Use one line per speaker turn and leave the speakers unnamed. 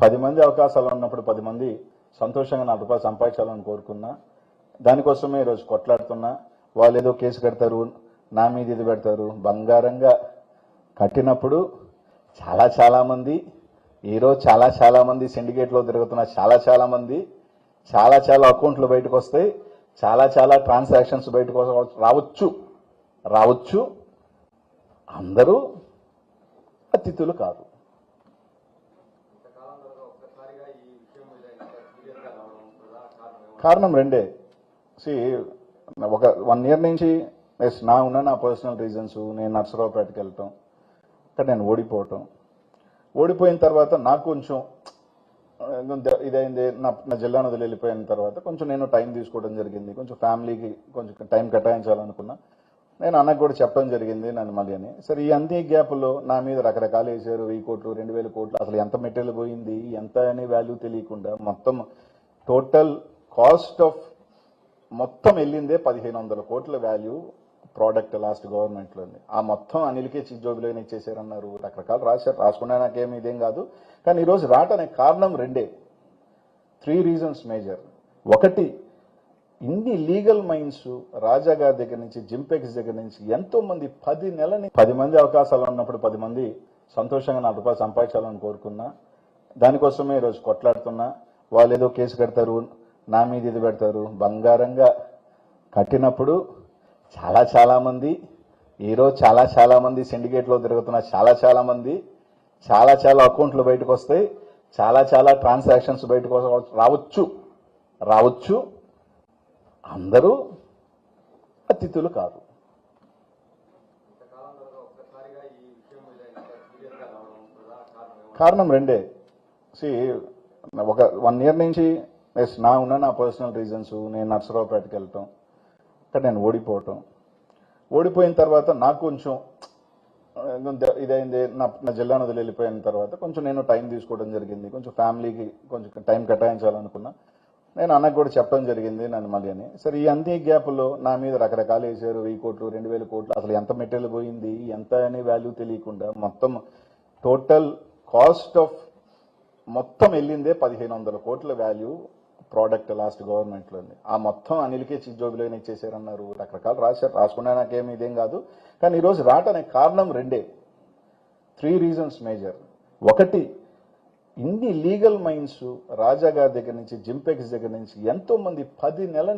పది మంది అవకాశాలు ఉన్నప్పుడు పది మంది సంతోషంగా నా రూపాయలు సంపాదించాలని కోరుకున్నా దానికోసమే ఈరోజు కొట్లాడుతున్నా వాళ్ళు ఏదో కేసు కడతారు నా మీద ఇది పెడతారు బంగారంగా కట్టినప్పుడు చాలా చాలామంది ఈరోజు చాలా చాలామంది సిండికేట్లో తిరుగుతున్న చాలా చాలామంది చాలా చాలా అకౌంట్లు బయటకు వస్తాయి చాలా చాలా ట్రాన్సాక్షన్స్ బయటకు రావచ్చు రావచ్చు. అందరూ అతిథులు కాదు. కారణం రెండే. సి ఒక వన్ ఇయర్ నుంచి ఎస్ నా ఉన్న నా పర్సనల్ రీజన్స్ నేను నర్సరావుపేటకి వెళ్ళటం ఇక్కడ నేను ఓడిపోవటం. ఓడిపోయిన తర్వాత నాకు కొంచెం ఇదైంది నా నా జిల్లాను వదిలి వెళ్ళిపోయిన తర్వాత కొంచెం నేను టైం తీసుకోవడం జరిగింది. కొంచెం ఫ్యామిలీకి కొంచెం టైం కేటాయించాలనుకున్నా. నేను అన్నకు కూడా చెప్పడం జరిగింది నన్ను మళ్ళీ అని. సరే ఈ అన్ని గ్యాప్లో నా మీద రకరకాలు వేసారు వెయ్యి కోట్లు రెండు వేల కోట్లు అసలు ఎంత మెటీరియల్ పోయింది ఎంత అనే వాల్యూ తెలియకుండా మొత్తం టోటల్ కాస్ట్ ఆఫ్ మొత్తం వెళ్ళిందే పదిహేను వందల కోట్ల వాల్యూ ప్రోడక్ట్ లాస్ట్ గవర్నమెంట్లో ఆ మొత్తం అనిల్కే చిజ్జోబిలోనే ఇచ్చేసారన్నారు రకరకాలు రాశారు. రాసుకున్నా నాకేమి ఇదేం కాదు. కానీ ఈరోజు రావటానికి కారణం రెండే. త్రీ రీజన్స్ మేజర్ ఒకటి ఇన్ని లీగల్ మైండ్స్ రాజా గారి దగ్గర నుంచి జింపెక్స్ దగ్గర నుంచి ఎంతో మంది పది నెలని పది మంది అవకాశాలు ఉన్నప్పుడు పది మంది సంతోషంగా నా రూపాయలు సంపాదించాలని కోరుకున్నా దానికోసమే ఈరోజు కొట్లాడుతున్నా వాళ్ళు ఏదో కేసు కడతారు నా మీద ఇది పెడతారు. బంగారంగా కట్టినప్పుడు చాలా చాలామంది ఈరోజు చాలా చాలామంది సిండికేట్లో తిరుగుతున్న చాలా చాలామంది చాలా చాలా అకౌంట్లు బయటకు వస్తాయి చాలా చాలా ట్రాన్సాక్షన్స్ బయటకు రావచ్చు. రావచ్చు. అందరూ అతిథులు కాదు. కారణం రెండే. సి ఒక వన్ ఇయర్ నుంచి ఎస్ నా ఉన్న నా పర్సనల్ రీజన్స్ నేను నర్సరావుపేటకి వెళ్ళటం అక్కడ నేను ఓడిపోవటం. ఓడిపోయిన తర్వాత నాకు కొంచెం కొంచెం ఇదైంది నా నా జిల్లాను వదిలి వెళ్ళిపోయిన తర్వాత కొంచెం నేను టైం తీసుకోవడం జరిగింది. కొంచెం ఫ్యామిలీకి కొంచెం టైం కేటాయించాలనుకున్నా నేను అన్నకు కూడా చెప్పడం జరిగింది నన్ను మళ్ళీ అని. సరే ఈ అన్ని గ్యాప్లో నా మీద రకరకాలు వేసారు వెయ్యి కోట్లు రెండు వేల కోట్లు అసలు ఎంత మెటీరియల్ పోయింది ఎంత అనే వాల్యూ తెలియకుండా మొత్తం టోటల్ కాస్ట్ ఆఫ్ మొత్తం వెళ్ళిందే పదిహేను వందల కోట్ల వాల్యూ ప్రోడక్ట్ లాస్ట్ గవర్నమెంట్లో ఆ మొత్తం అనిల్కే చిజ్జోబిలోనే ఇచ్చేసారన్నారు రకరకాలు రాశారు. రాసుకున్నా నాకేమి ఇదేం కాదు. కానీ ఈరోజు రావటానికి కారణం రెండే. త్రీ రీజన్స్ మేజర్ ఒకటి ఇన్ని లీగల్ మైండ్స్ రాజాగారి దగ్గర నుంచి జింపెక్స్ దగ్గర నుంచి ఎంతో మంది పది నెలల